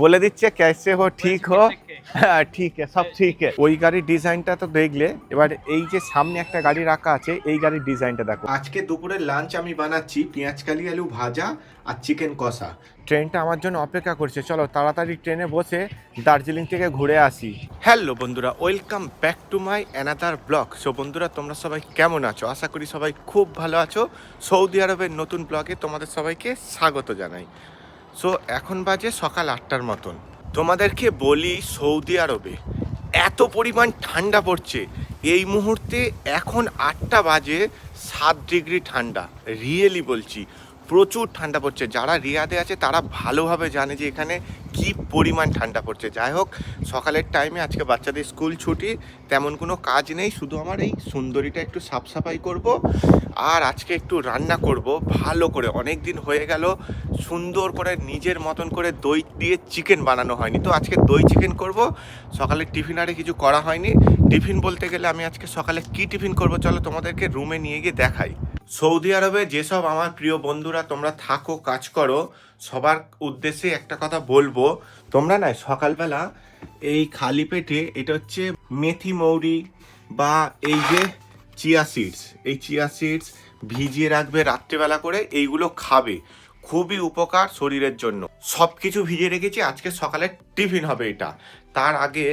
বলে দিচ্ছে ক্যাশে হো ঠিক হো। হ্যাঁ ঠিক সব ঠিক ওই গাড়ির ডিজাইনটা তো দেখলে। এবার এই যে সামনে একটা গাড়ি রাখা আছে এই গাড়ির ডিজাইনটা দেখো। আজকে দুপুরের লাঞ্চ আমি বানাচ্ছি পেঁয়াজকালি আলু ভাজা আর চিকেন কষা। ট্রেনটা আমার জন্য অপেক্ষা করছে। চলো তাড়াতাড়ি ট্রেনে বসে দার্জিলিং থেকে ঘুরে আসি। হ্যালো বন্ধুরা welcome back to my another blog. So বন্ধুরা তোমরা সবাই কেমন আছো? আশা করি সবাই খুব ভালো আছো। সৌদি আরবের নতুন ব্লগে তোমাদের সবাইকে স্বাগত জানাই। সো এখন বাজে সকাল আটটার মতন। তোমাদেরকে বলি সৌদি আরবে, এত পরিমাণ ঠান্ডা পড়ছে। এই মুহূর্তে এখন আটটা বাজে, সাত ডিগ্রি ঠান্ডা। রিয়েলি বলছি, প্রচুর ঠান্ডা পড়ছে। যারা রিয়াদে আছে, তারা ভালোভাবে জানে যে এখানে কি পরিমাণ ঠান্ডা পড়ছে। যাই হোক, সকালের টাইমে আজকে বাচ্চাদের স্কুল ছুটি, তেমন কোনো কাজ নেই, শুধু আমার এই সুন্দরীটা একটু সাফ সাফাই করব আর আজকে একটু রান্না করব, ভালো করে। অনেক দিন হয়ে গেল, সুন্দর করে নিজের মতন করে দই দিয়ে চিকেন বানানো হয়নি। তো আজকে দই চিকেন করব, সকালে টিফিন আরে কিছু করা হয়নি। টিফিন বলতে গেলে আমি আজকে সকালে কি টিফিন করব, চলো তোমাদেরকে রুমে নিয়ে গিয়ে দেখাই। সৌদি আরবে যেসব আমার প্রিয় বন্ধুরা তোমরা থাকো, কাজ করো, সবার উদ্দেশ্যে একটা কথা বলব। তোমরা না সকালবেলা এই খালি পেটে, এটা হচ্ছে মেথি মৌরি বা এই যে চিয়া সিডস, এই চিয়া সিডস ভিজিয়ে রাখবে রাত্রেবেলা করে, এইগুলো খাবে। খুবই উপকার শরীরের জন্য। সব কিছু ভিজিয়ে রেখেছি, আজকে সকালে টিফিন হবে এটা। তার আগে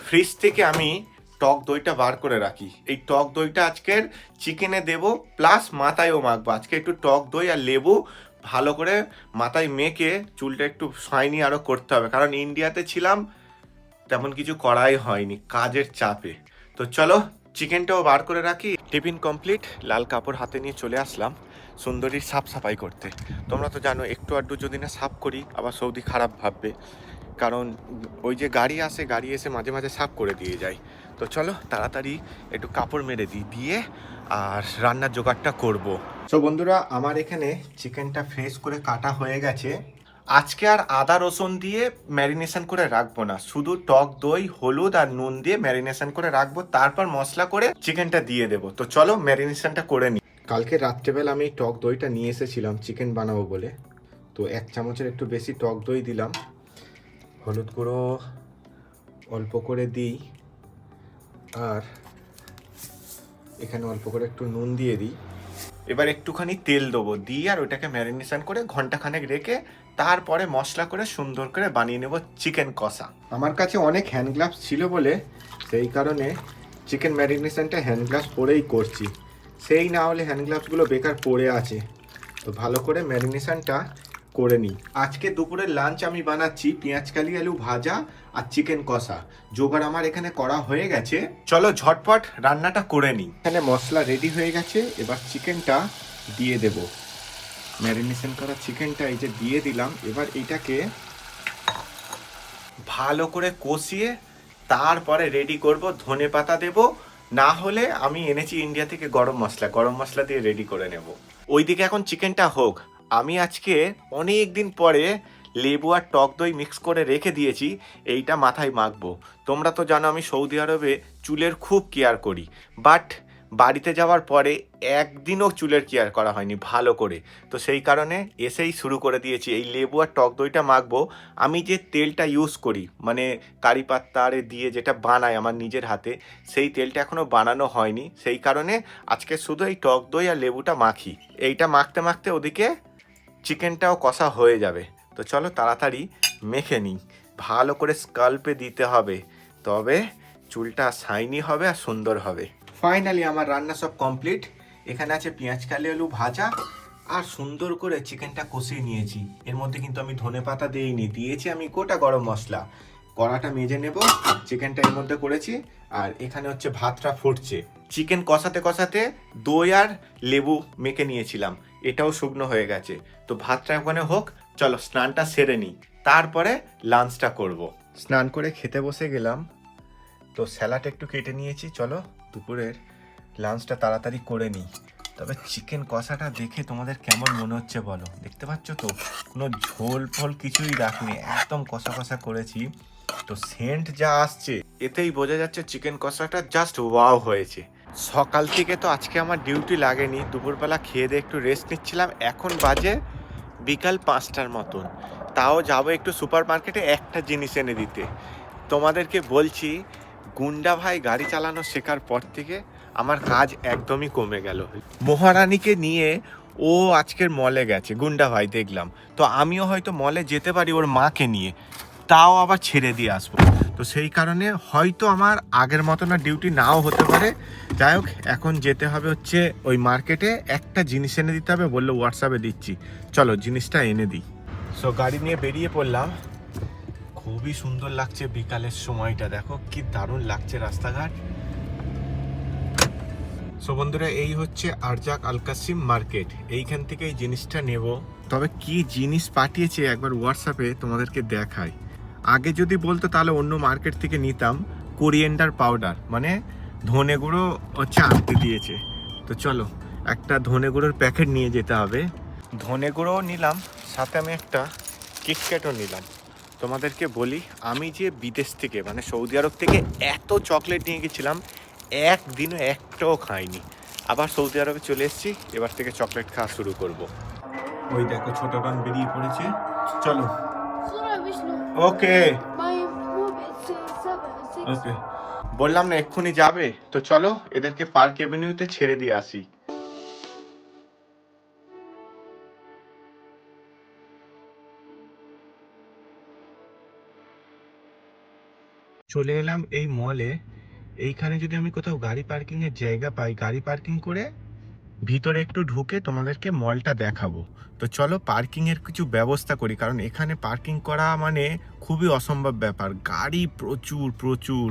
ফ্রিজ থেকে আমি টক দইটা বার করে রাখি। এই টক দইটা আজকের চিকেনে দেব, প্লাস মাথায়ও মাখবো। আজকে একটু টক দই আর লেবু ভালো করে মাথায় মেখে চুলটা একটু শাইনি আরও করতে হবে। কারণ ইন্ডিয়াতে ছিলাম, তেমন কিছু করাই হয়নি কাজের চাপে। তো চলো, চিকেনটাও বার করে রাখি। টিফিন কমপ্লিট, লাল কাপড় হাতে নিয়ে চলে আসলাম সুন্দরীর সাফ সাফাই করতে। তোমরা তো জানো, একটু আধটু যদি না সাফ করি, আবার সৌদি খারাপ ভাববে। কারণ ওই যে গাড়ি আসে, গাড়ি এসে মাঝে মাঝে সাফ করে দিয়ে যায়। তো চলো তাড়াতাড়ি একটু কাপড় মেরে দিই দিয়ে আর রান্নার জোগাড়টা করব। তো বন্ধুরা, আমার এখানে চিকেনটা ফ্রেশ করে কাটা হয়ে গেছে। আজকে আর আদা, রসুন দিয়ে ম্যারিনেশন করে রাখব না। শুধু টক দই, হলুদ আর নুন দিয়ে ম্যারিনেশন করে রাখব। তারপর মশলা করে চিকেনটা দিয়ে দেবো। তো চলো ম্যারিনেশনটা করে নিই। কালকে রাত্রেবেলা আমি টক দইটা নিয়ে এসেছিলাম, চিকেন বানাবো বলে। তো এক চামচের একটু বেশি টক দই দিলাম। হলুদ গুঁড়ো অল্প করে দিই। আর এখানে অল্প করে একটু নুন দিয়ে দিই। এবার একটুখানি তেল দেবো। দিয়ে আর ওটাকে ম্যারিনেশন করে ঘন্টাখানেক রেখে তারপরে মশলা করে সুন্দর করে বানিয়ে নেব চিকেন কষা। আমার কাছে অনেক হ্যান্ড গ্লাভস ছিল বলে সেই কারণে চিকেন ম্যারিনেশনটা হ্যান্ড গ্লাভস পরেই করছি। সেই না হলে হ্যান্ড গ্লাভসগুলো বেকার পড়ে আছে। তো ভালো করে ম্যারিনেশনটা করে নিই। আজকে দুপুরের লাঞ্চ আমি বানাচ্ছি পেঁয়াজ, কালি, আলু ভাজা আর চিকেন কষা। জোগাড় আমার এখানে করা হয়ে গেছে। চলো ঝটপট রান্নাটা করে নিই। এখানে মশলা রেডি হয়ে গেছে। এবার চিকেনটা দিয়ে দেব। ম্যারিনেশন করা চিকেনটা এই যে দিয়ে দিলাম। এবার এটাকে ভালো করে কষিয়ে তারপরে রেডি করব। ধনে পাতা দেব। না হলে আমি এনেছি ইন্ডিয়া থেকে গরম মশলা। গরম মশলা দিয়ে রেডি করে নেব। ওইদিকে এখন চিকেনটা হোক। আমি আজকে অনেক দিন পরে লেবু আর টক দই মিক্স করে রেখে দিয়েছি, এইটা মাথায় মাখবো। তোমরা তো জানো আমি সৌদি আরবে চুলের খুব কেয়ার করি বাট বাড়িতে যাওয়ার পরে একদিনও চুলের কেয়ার করা হয়নি ভালো করে। তো সেই কারণে এসেই শুরু করে দিয়েছি, এই লেবু আর টক দইটা মাখবো। আমি যে তেলটা ইউজ করি মানে কারি পাত্তা আরে দিয়ে যেটা বানাই আমার নিজের হাতে, সেই তেলটা এখনও বানানো হয়নি। সেই কারণে আজকে শুধু এই টক দই আর লেবুটা মাখি। এইটা মাখতে মাখতে ওদিকে চিকেনটাও কষা হয়ে যাবে। তো চলো তাড়াতাড়ি মেখে নিই। ভালো করে স্কাল্পে দিতে হবে। তবে চুলটা শাইনি হবে আর সুন্দর হবে। ফাইনালি আমার রান্না সব কমপ্লিট এখানে আছে পেঁয়াজ, কালি, আলু ভাজা আর সুন্দর করে চিকেনটা কষিয়ে নিয়েছি। এর মধ্যে কিন্তু আমি ধনে পাতা দিইনি, দিয়েছি আমি গোটা গরম মশলা। কড়াটা মেজে নেব, চিকেনটা এর মধ্যে করেছি আর এখানে হচ্ছে ভাতটা ফুটছে। চিকেন কষাতে কষাতে দই আর লেবু মেখে নিয়েছিলাম। এটাও শুকনো হয়ে গেছে। তো ভাতটা ওখানে হোক চলো স্নানটা সেরে নিই। তারপরে লাঞ্চটা করব। স্নান করে খেতে বসে গেলাম। তো স্যালাড একটু কেটে নিয়েছি। চলো দুপুরের লাঞ্চটা তাড়াতাড়ি করে নিই। তবে চিকেন কষাটা দেখে তোমাদের কেমন মনে হচ্ছে বলো? দেখতে পাচ্ছ তো? কোনো ঝোল ফল কিছুই রাখিনি। একদম কষা কষা করেছি। তো সেন্ট যা আসছে, এতেই বোঝা যাচ্ছে চিকেন কষাটা জাস্ট ওয়াও হয়েছে। সকাল থেকে তো আজকে আমার ডিউটি লাগেনি। দুপুরবেলা খেয়ে দিয়ে একটু রেস্ট নিচ্ছিলাম। এখন বাজে বিকাল পাঁচটার মতন। তাও যাব একটু সুপার মার্কেটে একটা জিনিস এনে দিতে। তোমাদেরকে বলছি, গুন্ডা ভাই গাড়ি চালানো শেখার পর থেকে আমার কাজ একদমই কমে গেল। মহারানীকে নিয়ে ও আজকের মলে গেছে, গুন্ডা ভাই দেখলাম। তো আমিও হয়তো মলে যেতে পারি ওর মাকে নিয়ে। তাও আবার ছেড়ে দিয়ে আসব। তো সেই কারণে হয়তো আমার আগের মতো না ডিউটি নাও হতে পারে। যাই হোক, এখন যেতে হবে হচ্ছে ওই মার্কেটে একটা জিনিস এনে দিতে হবে, বলল হোয়াটসঅ্যাপে দিচ্ছি। চলো, জিনিসটা এনে দিই। সো গাড়ি নিয়ে বেরিয়ে পড়লাম। খুবই সুন্দর লাগছে বিকালের সময়টা। দেখো, কি দারুণ লাগছে রাস্তাঘাট। সো বন্ধুরা, এই হচ্ছে আরজাক আলকাসিম মার্কেট এইখান থেকে এই জিনিসটা নেব। তবে কি জিনিস পাঠিয়েছে একবার হোয়াটসঅ্যাপে তোমাদেরকে দেখাই। আগে যদি বলতো তাহলে অন্য মার্কেট থেকে নিতাম কোরিয়েন্ডার পাউডার মানে ধনে গুঁড়ো হচ্ছে আনতে দিয়েছে। তো চলো, একটা ধনে গুঁড়োর প্যাকেট নিয়ে যেতে হবে। ধনে গুঁড়োও নিলাম, সাথে আমি একটা কিটক্যাটও নিলাম। তোমাদেরকে বলি, আমি যে বিদেশ থেকে মানে সৌদি আরব থেকে এত চকলেট নিয়ে গেছিলাম, একদিনও একটাও খাইনি। আবার সৌদি আরবে চলে এসেছি, এবার থেকে চকলেট খাওয়া শুরু করব। ওই দেখো, ছোট গান বেরিয়ে পড়েছে। চলো. ওকে. ওকে বললাম না এক্ষুনি যাবে। তো চলো এদেরকে পার্ক এভিনিউতে ছেড়ে দিয়ে আসি। চলে এলাম এই মলে এইখানে যদি আমি কোথাও গাড়ি পার্কিং এর জায়গা পাই গাড়ি পার্কিং করে ভিতরে একটু ঢুকে তোমাদেরকে মলটা দেখাবো। তো চলো পার্কিং এর কিছু ব্যবস্থা করি, কারণ এখানে পার্কিং করা মানে খুবই অসম্ভব ব্যাপার। গাড়ি প্রচুর প্রচুর।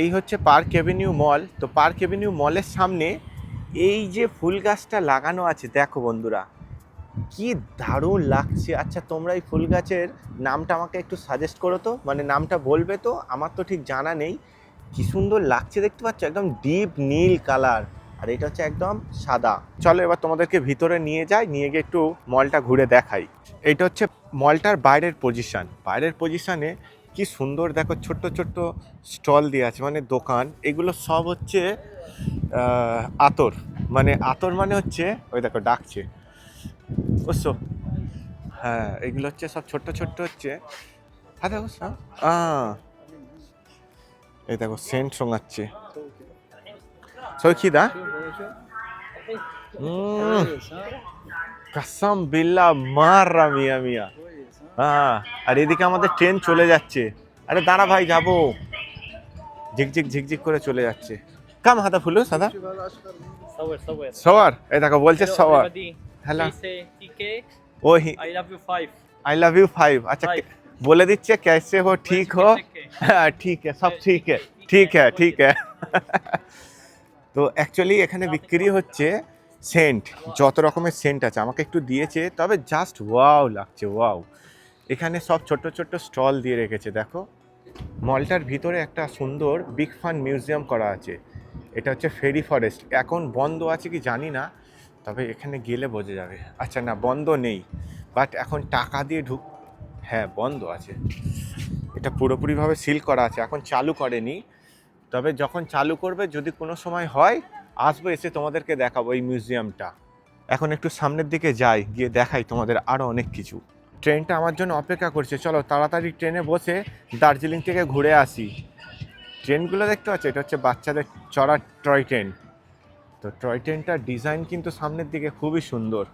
এই হচ্ছে পার্ক এভিনিউ মল। তো পার্ক এভিনিউ মলের সামনে এই যে ফুল গাছটা লাগানো আছে, দেখো বন্ধুরা, কি দারুণ লাগছে। আচ্ছা তোমরা এই ফুল গাছের নামটা আমাকে একটু সাজেস্ট করো তো। মানে নামটা বলবে তো, আমার তো ঠিক জানা নেই। কি সুন্দর লাগছে দেখতে পাচ্ছ? একদম ডিপ নীল কালার আর এটা হচ্ছে একদম সাদা। চলো এবার তোমাদেরকে ভিতরে নিয়ে যাই, নিয়ে গিয়ে একটু মলটা ঘুরে দেখাই। এটা হচ্ছে মলটার বাইরের পজিশন বাইরের পজিশনে কি সুন্দর দেখো ছোট্ট ছোট্ট স্টল দিয়ে আছে মানে দোকান। এগুলো সব হচ্ছে আতর। মানে আতর মানে হচ্ছে, ওই দেখো ডাকছে। বুঝছ হ্যাঁ এগুলো হচ্ছে সব ছোট্ট ছোট্ট হচ্ছে। হ্যাঁ দেখো এই দেখো সেন্ট শোঙাচ্ছে So kida? কাসাম বিল্লা মাররা মিয়া মিয়া। হ্যাঁ আর এদিকে আমাদের ট্রেন চলে যাচ্ছে। আরে দাঁড়া ভাই যাব। ঝিকঝিক ঝিকঝিক করে চলে যাচ্ছে। কাম হাতা ফুলো সাদা? সওয়ার এই দেখো বলছে সওয়ার hello. O I love you five I love you five আচ্ছা বলে দিচ্ছে कैसे হো ঠিক হো? হ্যাঁ ঠিক সব ঠিক है ঠিক তো অ্যাকচুয়ালি এখানে বিক্রি হচ্ছে সেন্ট, যত রকমের সেন্ট আছে। আমাকে একটু দিয়েছে, তবে জাস্ট ওয়াও লাগছে ওয়াও এখানে সব ছোট্ট ছোট্ট স্টল দিয়ে রেখেছে, দেখো। মলটার ভিতরে একটা সুন্দর বিগ ফান মিউজিয়াম করা আছে। এটা হচ্ছে ফেরি ফরেস্ট এখন বন্ধ আছে কি জানি না, তবে এখানে গেলে বোঝা যাবে। আচ্ছা না, বন্ধ নেই বাট এখন টাকা দিয়ে ঢুক হ্যাঁ বন্ধ আছে। এটা পুরোপুরিভাবে সিল করা আছে, এখন চালু করেনি। তবে যখন চালু করবে, যদি কোনো সময় হয়, আসব এসে তোমাদেরকে দেখাবো এই মিউজিয়ামটা। এখন একটু সামনের দিকে যাই, গিয়ে দেখাই তোমাদের আরও অনেক কিছু। ট্রেনটা আমার জন্য অপেক্ষা করছে। চলো তাড়াতাড়ি ট্রেনে বসে দার্জিলিং থেকে ঘুরে আসি। ট্রেনগুলো দেখতে পাচ্ছ? এটা হচ্ছে বাচ্চাদের চড়ার টয় ট্রেন। তো টয় ট্রেনটার ডিজাইন কিন্তু সামনের দিকে খুবই সুন্দর।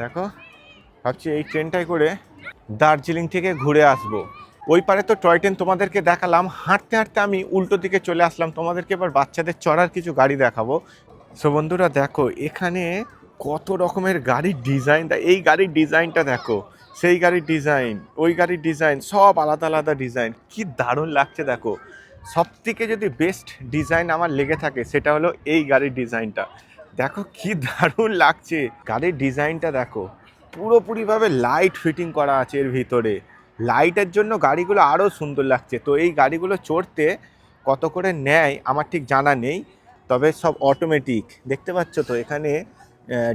দেখো, ভাবছি এই ট্রেনটাই করে দার্জিলিং থেকে ঘুরে আসব। ওই পারে তো টয় ট্রেন তোমাদেরকে দেখালাম। হাঁটতে হাঁটতে আমি উল্টো দিকে চলে আসলাম। তোমাদেরকে এবার বাচ্চাদের চড়ার কিছু গাড়ি দেখাবো। সো বন্ধুরা, দেখো, এখানে কত রকমের গাড়ির ডিজাইন এই গাড়ির ডিজাইনটা দেখো। সেই গাড়ির ডিজাইন ওই গাড়ির ডিজাইন সব আলাদা আলাদা ডিজাইন কি দারুণ লাগছে, দেখো। সব থেকে যদি বেস্ট ডিজাইন আমার লেগে থাকে, সেটা হলো এই গাড়ির ডিজাইনটা দেখো, কি দারুণ লাগছে। গাড়ির ডিজাইনটা দেখো, পুরোপুরিভাবে লাইট ফিটিং করা আছে এর ভিতরে। লাইটের জন্য গাড়িগুলো আরও সুন্দর লাগছে। তো এই গাড়িগুলো চড়তে কত করে নেয় আমার ঠিক জানা নেই, তবে সব অটোমেটিক দেখতে পাচ্ছ তো এখানে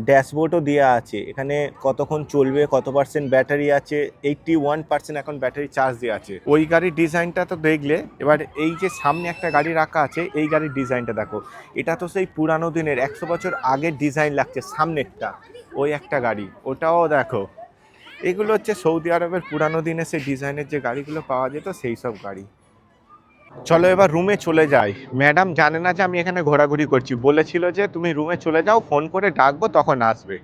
ড্যাশবোর্ডও দেওয়া আছে। এখানে কতক্ষণ চলবে, কত পার্সেন্ট ব্যাটারি আছে এইটটি ওয়ান পার্সেন্ট এখন ব্যাটারি চার্জ দেওয়া আছে। ওই গাড়ির ডিজাইনটা তো দেখলে, এবার এই যে সামনে একটা গাড়ি রাখা আছে, এই গাড়ির ডিজাইনটা দেখো। এটা তো সেই পুরানো দিনের, একশো বছর আগের ডিজাইন লাগছে সামনেরটা, ওই একটা গাড়ি। ওটাও দেখো। এগুলো হচ্ছে সৌদি আরবের পুরানো দিনে সেই ডিজাইনের যে গাড়িগুলো পাওয়া যেত, সেই সব গাড়ি। চলো এবার রুমে চলে যাই। ম্যাডাম জানে না যে আমি এখানে ঘোরাঘুরি করছি। বলেছিল যে তুমি রুমে চলে যাও ফোন করে ডাকবো, তখন আসবে।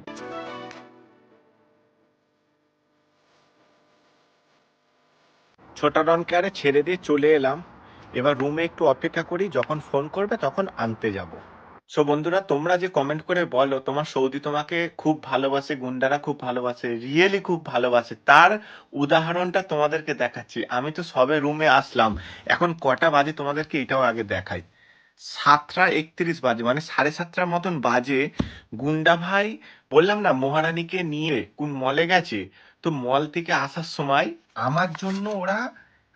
ছোটা ডনকে আরে ছেড়ে দিয়ে চলে এলাম। এবার রুমে একটু অপেক্ষা করি, যখন ফোন করবে তখন আনতে যাব। সো বন্ধুরা, তোমরা যে কমেন্ট করে বলো, তোমার সৌদি তোমাকে খুব ভালোবাসে, গুন্ডারা খুব ভালোবাসে রিয়েলি খুব ভালোবাসে, তার উদাহরণটা তোমাদেরকে দেখাচ্ছি। আমি তো সবে রুমে আসলাম। এখন কটা বাজে তোমাদেরকে এটাও আগে দেখাই। সাতটা একত্রিশ বাজে মানে সাড়ে সাতটার মতন বাজে। গুন্ডা ভাই, বললাম না, মহারানীকে নিয়ে কোন মলে গেছে? তো মল থেকে আসার সময় আমার জন্য ওরা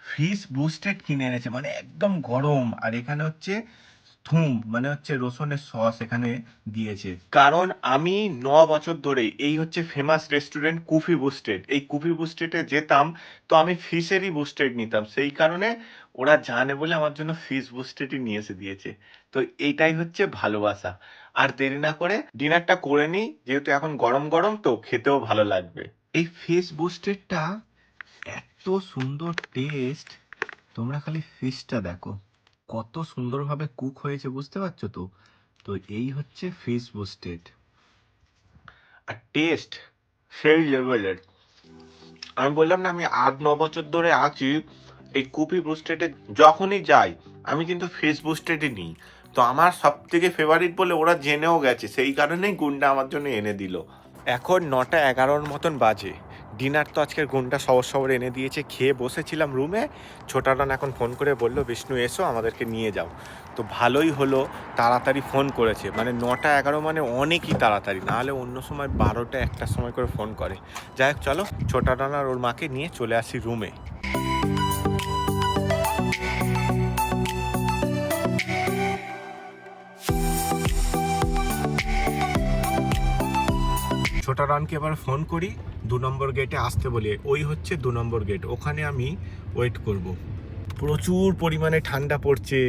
ফিশ বুস্টেড কিনে এনেছে মানে একদম গরম। আর এখানে হচ্ছে থুম মানে হচ্ছে রসুনের সস এখানে দিয়েছে। কারণ আমি ন বছর ধরে এই হচ্ছে ফেমাস রেস্টুরেন্ট কুফি বুস্টেড। এই কুফি বুস্টেডে যেতাম তো আমি ফিশেরই বুস্টেড নিতাম। সেই কারণে ওরা জানে বলে আমার জন্য ফিশ বুস্টেডই নিয়ে এসে দিয়েছে। তো এইটাই হচ্ছে ভালোবাসা। আর দেরি না করে ডিনারটা করে নিই যেহেতু এখন গরম গরম তো খেতেও ভালো লাগবে। এই ফিশ বুস্টেডটা এত সুন্দর টেস্ট তোমরা খালি ফিশটা দেখো। কত সুন্দরভাবে কুক হয়েছে বুঝতে পারছ তো? তো এই হচ্ছে ফিশ বুস্টেড আর টেস্ট সেই লেভেলের আমি বললাম না, আমি আট, ন বছর ধরে আছি, এই কুপি বুস্টেডে যখনই যাই, আমি কিন্তু ফিশ বুস্টেডই নিই। তো আমার সব থেকে ফেভারিট বলে ওরা জেনেও গেছে, সেই কারণেই গুন্ডা আমার জন্য এনে দিল। এখন নটা এগারোর মতন বাজে। ডিনার তো আজকের গুন্ডা সবর সবর এনে দিয়েছে। খেয়ে বসেছিলাম রুমে ছোটারন এখন ফোন করে বলল, বিষ্ণু, এসো, আমাদেরকে নিয়ে যাও। তো ভালোই হলো, তাড়াতাড়ি ফোন করেছে। মানে নটা এগারো মানে অনেকই তাড়াতাড়ি। নাহলে অন্য সময় বারোটা একটার সময় করে ফোন করে। যাই হোক, চলো, ছোটারন আর ওর মাকে নিয়ে চলে আসি রুমে ছোটা রানকে এবার ফোন করি, দু নম্বর গেটে আসতে বলি। ওই হচ্ছে দু নম্বর গেট ওখানে আমি ওয়েট করব। প্রচুর পরিমাণে ঠান্ডা পড়ছে,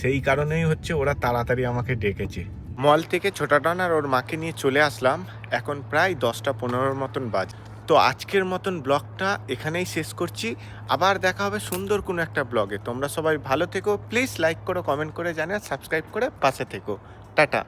সেই কারণেই হচ্ছে ওরা তাড়াতাড়ি আমাকে ডেকেছে। মল থেকে ছোটা ডান আর ওর মাকে নিয়ে চলে আসলাম, এখন প্রায় দশটা পনেরোর মতন বাজ। তো আজকের মতন ব্লগটা এখানেই শেষ করছি, আবার দেখা হবে সুন্দর কোনো একটা ব্লগে। তোমরা সবাই ভালো থেকো প্লিজ লাইক করো কমেন্ট করে জানে সাবস্ক্রাইব করে পাশে থেকো। টাটা।